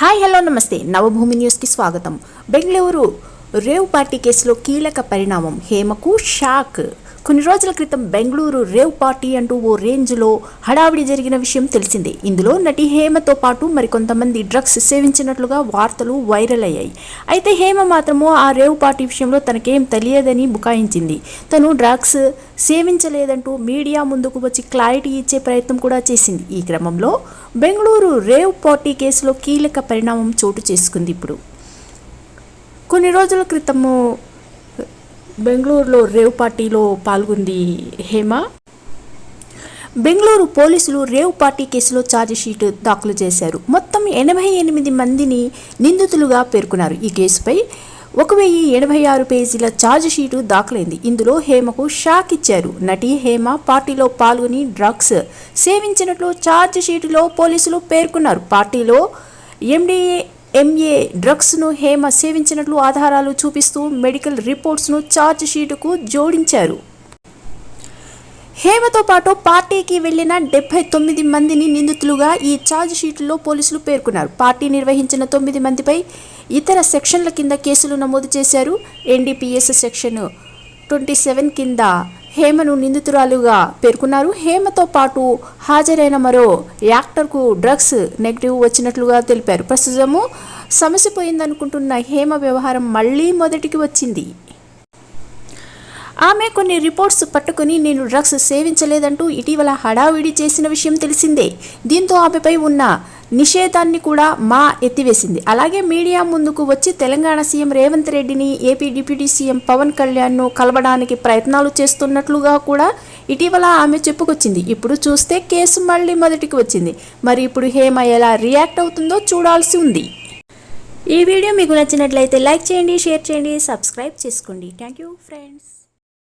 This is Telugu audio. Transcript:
హాయ్ హలో నమస్తే. నవభూమి న్యూస్కి స్వాగతం. బెంగళూరు రేవ్ పార్టీ కేసులో కీలక పరిణామం. హేమకు షాక్. కొన్ని రోజుల క్రితం బెంగళూరు రేవ్ పార్టీ అంటూ ఓ రేంజ్లో హడావిడి జరిగిన విషయం తెలిసిందే. ఇందులో నటి హేమతో పాటు మరికొంతమంది డ్రగ్స్ సేవించినట్లుగా వార్తలు వైరల్ అయ్యాయి. అయితే హేమ మాత్రము ఆ రేవ్ పార్టీ విషయంలో తనకేం తెలియదని బుకాయించింది. తను డ్రగ్స్ సేవించలేదంటూ మీడియా ముందుకు వచ్చి క్లారిటీ ఇచ్చే ప్రయత్నం కూడా చేసింది. ఈ క్రమంలో బెంగళూరు రేవ్ పార్టీ కేసులో కీలక పరిణామం చోటు చేసుకుంది ఇప్పుడు. కొన్ని రోజుల క్రితము బెంగళూరులో రేవ్ పార్టీలో పాల్గొంది హేమ. బెంగళూరు పోలీసులు రేవ్ పార్టీ కేసులో ఛార్జిషీట్ దాఖలు చేశారు. మొత్తం ఎనభై ఎనిమిది మందిని నిందితులుగా పేర్కొన్నారు. ఈ కేసుపై ఒక వెయ్యి ఎనభై ఆరు పేజీల ఛార్జిషీటు దాఖలైంది. ఇందులో హేమకు షాక్ ఇచ్చారు. నటి హేమ పార్టీలో పాల్గొని డ్రగ్స్ సేవించినట్లు ఛార్జిషీటులో పోలీసులు పేర్కొన్నారు. పార్టీలో ఎండిఏ ఎంఏ డ్రగ్స్ను హేమ సేవించినట్లు ఆధారాలు చూపిస్తూ మెడికల్ రిపోర్ట్స్ను ఛార్జ్ షీటుకు జోడించారు. హేమతో పాటు పార్టీకి వెళ్ళిన డెబ్బై తొమ్మిది మందిని నిందితులుగా ఈ ఛార్జ్ షీట్లో పోలీసులు పేర్కొన్నారు. పార్టీ నిర్వహించిన తొమ్మిది మందిపై ఇతర సెక్షన్ల కింద కేసులు నమోదు చేశారు. ఎన్డీపీఎస్ సెక్షన్ ట్వంటీ సెవెన్ కింద హేమను నిందితురాలుగా పేర్కొన్నారు. హేమతో పాటు హాజరైన మరో యాక్టర్కు డ్రగ్స్ నెగిటివ్ వచ్చినట్లుగా తెలిపారు. ప్రస్తుతము సమస్య పోయిందనుకుంటున్న హేమ వ్యవహారం మళ్ళీ మొదటికి వచ్చింది. ఆమె కొన్ని రిపోర్ట్స్ పట్టుకుని నేను డ్రగ్స్ సేవించలేదంటూ ఇటీవల హడావిడి చేసిన విషయం తెలిసిందే. దీంతో ఆమెపై ఉన్న నిషేధాన్ని కూడా మా ఎత్తివేసింది. అలాగే మీడియా ముందుకు వచ్చి తెలంగాణ సీఎం రేవంత్ రెడ్డిని ఏపీ డిప్యూటీ సీఎం పవన్ కళ్యాణ్ను కలవడానికి ప్రయత్నాలు చేస్తున్నట్లుగా కూడా ఇటీవల ఆమె చెప్పుకొచ్చింది. ఇప్పుడు చూస్తే కేసు మళ్ళీ మొదటికి వచ్చింది. మరి ఇప్పుడు హేమ ఎలా రియాక్ట్ అవుతుందో చూడాల్సి ఉంది. ఈ వీడియో మీకు నచ్చినట్లయితే లైక్ చేయండి షేర్ చేయండి సబ్స్క్రైబ్ చేసుకోండి. Thank you friends.